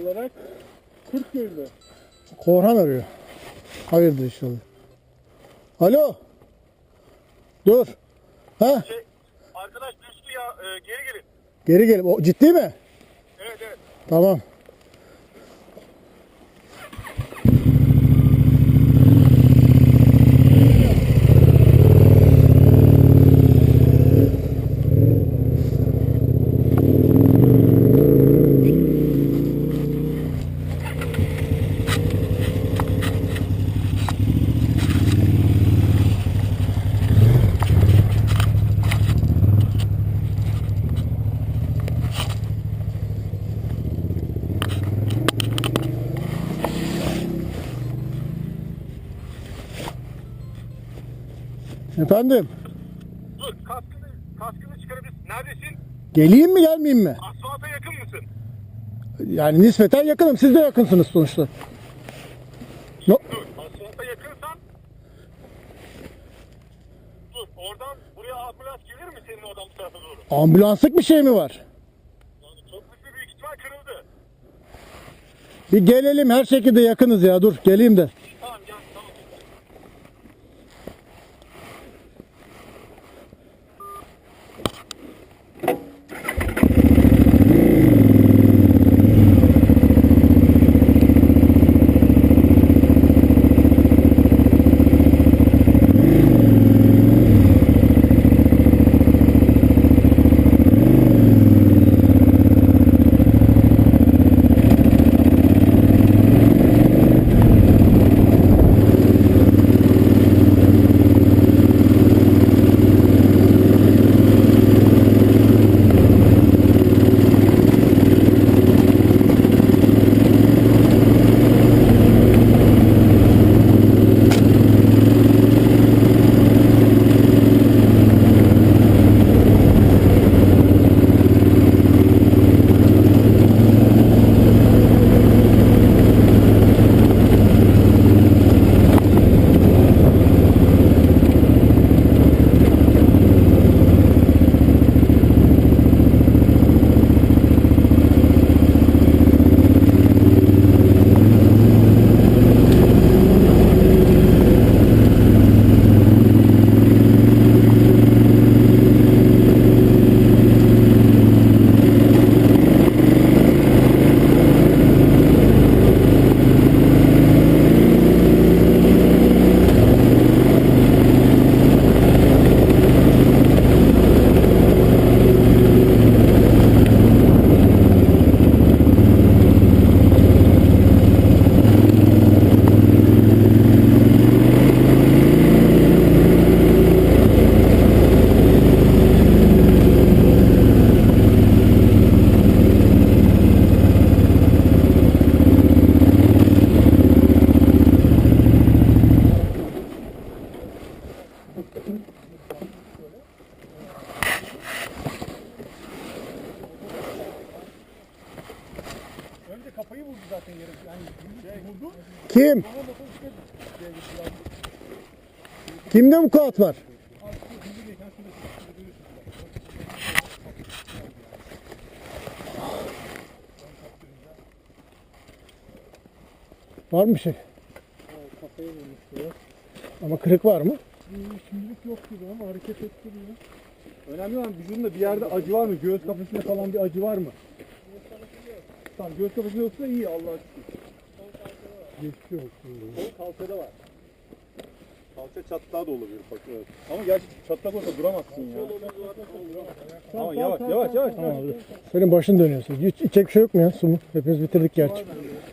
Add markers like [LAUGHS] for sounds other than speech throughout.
olarak Kırkköy'de. Korhan arıyor. Hayırdır inşallah. Alo. Dur. Ha? Şey, arkadaş düştü ya e, geri gelin. Geri gelip. O ciddi mi? Evet evet. Tamam. Efendim. Dur kaskını, kaskını çıkarabilirsin. Neredesin? Geleyim mi gelmeyeyim mi? Asfalta yakın mısın? Yani nispeten yakınım. Siz de yakınsınız sonuçta. No. Dur asfalta yakınsan Dur oradan buraya ambulans gelir mi senin oradan bu tarafa doğru? Ambulanslık bir şey mi var? Yani çok büyük büyük ihtimal kırıldı. Bir gelelim her şekilde yakınız ya. Dur geleyim de. Kim? Kimde bu kağıt var? Var mı şey? Ama kırık var mı? Şimdilik yok gibi ama hareket ettiriyor. Önemli olan vücudunda bir yerde acı var mı? Göğüs kafesinde falan bir acı var mı? Tamam göğüs kafesinde yoksa iyi Allah'a şükür. Geçmiş olsun. Sol kalçada var. Kalça çatlağı da olabilir bak evet. Ama gerçi çatlak olsa duramazsın ya. Tamam yavaş yavaş yavaş. Tamam abi. Senin başın dönüyorsun. Hiç içecek bir şey yok mu ya? Su mu? Hepimiz bitirdik gerçi.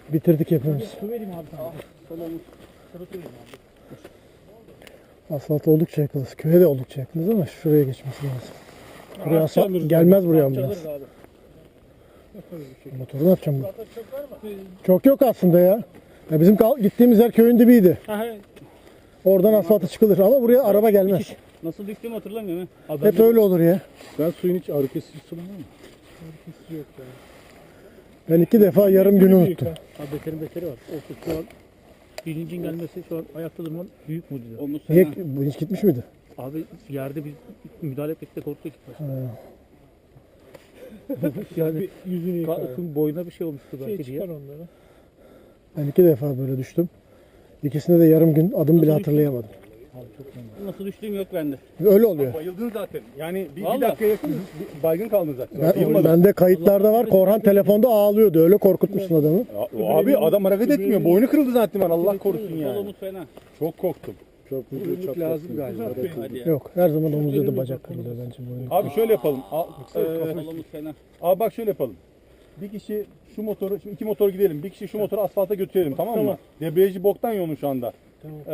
Bitirdik hepimiz. Su vereyim abi sana. Sırıtı vereyim abi. Asfalt oldukça yakınız. Köye de oldukça yakınız ama şuraya geçmesi lazım. Buraya asfalt gelmez buraya ambulans. Çalırız abi. [LAUGHS] Motoru ne yapacağım ben? Çok yok aslında ya. ya bizim kal- gittiğimiz yer köyün dibiydi. Oradan asfalta çıkılır ama buraya araba gelmez. Nasıl düştüğümü hatırlamıyorum. ha. Hep öyle olur ya. Ben suyun hiç ağrı kesici sulamam mı? Ben iki defa yarım günü unuttum. Abi beterin beteri var. O şu an bilincin gelmesi şu an ayakta durman büyük mucize. Onu Niye? Bu hiç gitmiş miydi? Abi yerde biz müdahale etmekte korktuk. Ha. [LAUGHS] yani Yüzünü yıkar. ka- boyuna bir şey olmuştu belki Şey diye. onları. Ben iki defa böyle düştüm. İkisinde de yarım gün adım bile hatırlayamadım. Nasıl düştüğüm yok bende. Öyle oluyor. Bayıldın zaten. Yani bir, bir Vallahi. dakika yakın bir baygın kaldın zaten. Ben, Bayılmadın. bende kayıtlarda var. Korhan telefonda ağlıyordu. Öyle korkutmuşsun adamı. Ya, abi adam hareket etmiyor. Boynu kırıldı zaten ben. Allah korusun yani. Fena. Çok korktum. Çok vücut lazım galiba. Hadi ya. Yok her zaman omuz ya da bacak kırılıyor bence bu oyun. Abi şöyle yapalım. Al, e, abi bak şöyle yapalım. Bir kişi şu motoru, şimdi iki motor gidelim. Bir kişi şu motoru asfalta götürelim tamam mı? Debriyajı boktan yoğun şu anda. Tamam. Ee,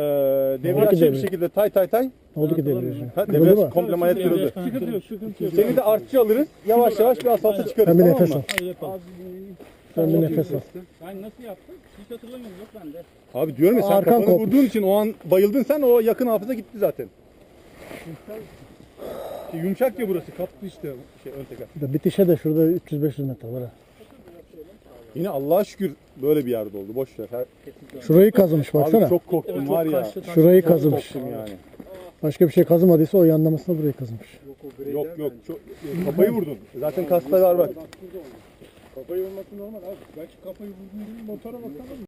debriyaj şey bir şekilde tay tay tay. Ne oldu ki debriyajı? Ha, Kırıldı debriyaj mı? komple manet kırıldı. Sıkıntı yok, sıkıntı yok. Seni de artçı alırız. Yavaş yavaş bir asfalta çıkarız Sen bir tamam nefes mı? al. Hadi yapalım. Sen bir nefes al. Ben nasıl yaptım? Hiç hatırlamıyorum yok bende. Abi diyorum ya sen Arkan kafanı kopmuş. vurduğun için o an bayıldın sen o yakın hafıza gitti zaten. Şey, yumuşak ya burası kaptı işte şey ön teker. Bir de Bitişe de şurada 300-500 metre var. ha. Yine Allah'a şükür böyle bir yerde oldu boş ver. Her- Şurayı kazımış baksana. Abi çok korktum var ya. Şurayı kazımış. korktum yani. Başka bir şey kazımadıysa o yanlamasına burayı kazımış. Yok yok çok kafayı vurdun. Zaten kasta var bak. Kafayı vurması normal abi. Belki kafayı vurdun motora bakalım.